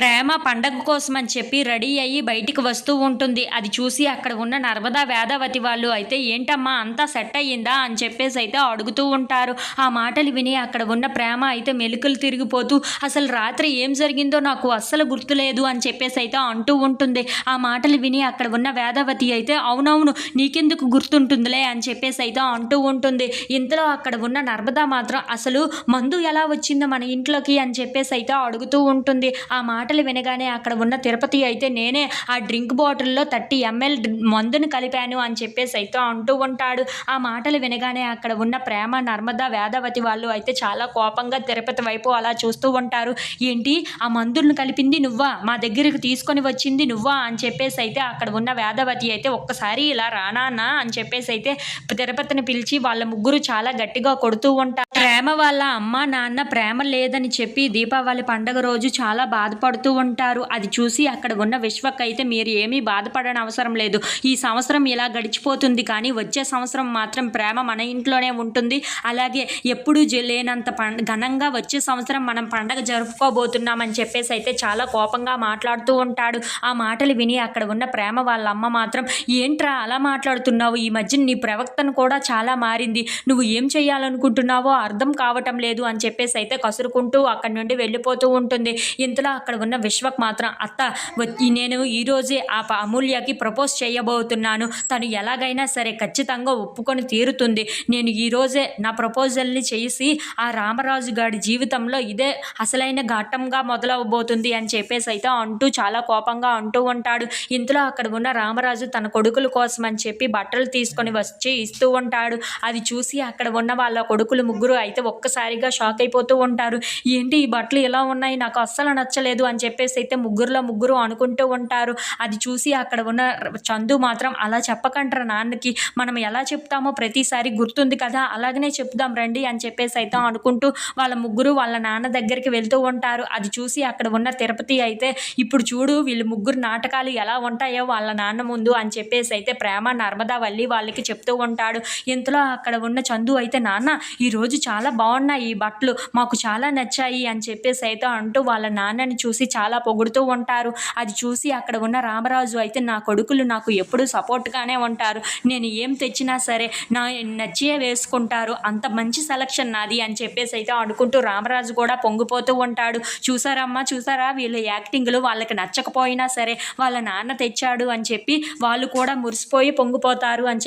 ప్రేమ పండగ కోసం అని చెప్పి రెడీ అయ్యి బయటికి వస్తూ ఉంటుంది. అది చూసి అక్కడ ఉన్న నర్మదా వేదావతి వాళ్ళు అయితే ఏంటమ్మా అంతా సెట్ అయ్యిందా? అని చెప్పేసి అయితే అడుగుతూ ఉంటారు. ఆ మాటలు విని అక్కడ ఉన్న ప్రేమ అయితే మెలుకలు తిరిగిపోతూ అసలు రాత్రి ఏం జరిగిందో నాకు అస్సలు గుర్తులేదు అని చెప్పేసి అయితే అంటూ ఉంటుంది. ఆ మాటలు విని అక్కడ ఉన్న వేదావతి అయితే అవునవును నీకెందుకు గుర్తుంటుందిలే? అని చెప్పేసి అయితే అంటూ ఉంటుంది. ఇంతలో అక్కడ ఉన్న నర్మదా మాత్రం అసలు మందు ఎలా వచ్చిందో మన ఇంట్లోకి? అని చెప్పేసి అయితే అడుగుతూ ఉంటుంది. ఆ మాట మాటలు వినగానే అక్కడ ఉన్న తిరుపతి అయితే నేనే ఆ డ్రింక్ బాటిల్లో థర్టీ ఎంఎల్ మందును కలిపాను అని చెప్పేసి అయితే అంటూ ఉంటాడు. ఆ మాటలు వినగానే అక్కడ ఉన్న ప్రేమ నర్మదా వేదవతి వాళ్ళు అయితే చాలా కోపంగా తిరుపతి వైపు అలా చూస్తూ ఉంటారు. ఏంటి? ఆ మందులను కలిపింది నువ్వా? మా దగ్గరికి తీసుకొని వచ్చింది నువ్వా? అని చెప్పేసి అయితే అక్కడ ఉన్న వేదవతి అయితే ఒక్కసారి ఇలా రానానా అని చెప్పేసి అయితే తిరుపతిని పిలిచి వాళ్ళ ముగ్గురు చాలా గట్టిగా కొడుతూ ఉంటారు. ప్రేమ వాళ్ళ అమ్మ నాన్న ప్రేమ లేదని చెప్పి దీపావళి పండగ రోజు చాలా పడుతూ ఉంటారు. అది చూసి అక్కడ ఉన్న విశ్వక్ అయితే మీరు ఏమీ బాధపడని అవసరం లేదు. ఈ సంవత్సరం ఇలా గడిచిపోతుంది కానీ వచ్చే సంవత్సరం మాత్రం ప్రేమ మన ఇంట్లోనే ఉంటుంది. అలాగే ఎప్పుడూ జ- లేనంత ఘనంగా వచ్చే సంవత్సరం మనం పండగ జరుపుకోబోతున్నామని చెప్పేసి అయితే చాలా కోపంగా మాట్లాడుతూ ఉంటాడు. ఆ మాటలు విని అక్కడ ఉన్న ప్రేమ వాళ్ళ అమ్మ మాత్రం ఏంట్రా అలా మాట్లాడుతున్నావు? ఈ మధ్య నీ ప్రవక్తను కూడా చాలా మారింది. నువ్వు ఏం చేయాలనుకుంటున్నావో అర్థం కావటం లేదు అని చెప్పేసి అయితే కసురుకుంటూ అక్కడి నుండి వెళ్ళిపోతూ ఉంటుంది. ఇంతలో అక్కడ ఉన్న విశ్వక్ మాత్రం అత్త నేను ఈరోజే ఆ అమూల్యకి ప్రపోజ్ చేయబోతున్నాను. తను ఎలాగైనా సరే ఖచ్చితంగా ఒప్పుకొని తీరుతుంది. నేను ఈరోజే నా ప్రపోజల్ని చేసి ఆ రామరాజు గారి జీవితంలో ఇదే అసలైన ఘట్టంగా మొదలవబోతుంది అని చెప్పేసి అయితే అంటూ చాలా కోపంగా అంటూ ఉంటాడు. ఇంతలో అక్కడ ఉన్న రామరాజు తన కొడుకుల కోసం అని చెప్పి బట్టలు తీసుకొని వచ్చి ఇస్తూ ఉంటాడు. అది చూసి అక్కడ ఉన్న వాళ్ళ కొడుకులు ముగ్గురు అయితే ఒక్కసారిగా షాక్ అయిపోతూ ఉంటారు. ఏంటి ఈ బట్టలు ఎలా ఉన్నాయి? నాకు అస్సలు నచ్చలేదు అని చెప్పేసి అయితే ముగ్గురులో ముగ్గురు అనుకుంటూ ఉంటారు. అది చూసి అక్కడ ఉన్న చందు మాత్రం అలా చెప్పకంటారా నాన్నకి? మనం ఎలా చెప్తామో ప్రతిసారి గుర్తుంది కదా అలాగనే చెప్దాం రండి అని చెప్పేసి అయితే అనుకుంటూ వాళ్ళ ముగ్గురు వాళ్ళ నాన్న దగ్గరికి వెళ్తూ ఉంటారు. అది చూసి అక్కడ ఉన్న తిరుపతి అయితే ఇప్పుడు చూడు వీళ్ళు ముగ్గురు నాటకాలు ఎలా ఉంటాయో వాళ్ళ నాన్న ముందు అని చెప్పేసి అయితే ప్రేమ నర్మదా వల్లి వాళ్ళకి చెప్తూ ఉంటాడు. ఇంతలో అక్కడ ఉన్న చందు అయితే నాన్న ఈరోజు చాలా బాగున్నాయి ఈ బట్టలు మాకు చాలా నచ్చాయి అని చెప్పేసి అయితే అంటూ వాళ్ళ నాన్నని చూసి చూసి చాలా పొగుడుతూ ఉంటారు. అది చూసి అక్కడ ఉన్న రామరాజు అయితే నా కొడుకులు నాకు ఎప్పుడు సపోర్ట్గానే ఉంటారు. నేను ఏం తెచ్చినా సరే నా నచ్చే వేసుకుంటారు. అంత మంచి సెలక్షన్ నాది అని చెప్పేసి అయితే అనుకుంటూ రామరాజు కూడా పొంగిపోతూ ఉంటాడు. చూసారమ్మా చూసారా? వీళ్ళ యాక్టింగ్లు వాళ్ళకి నచ్చకపోయినా సరే వాళ్ళ నాన్న తెచ్చాడు అని చెప్పి వాళ్ళు కూడా మురిసిపోయి పొంగిపోతారు అని చెప్పి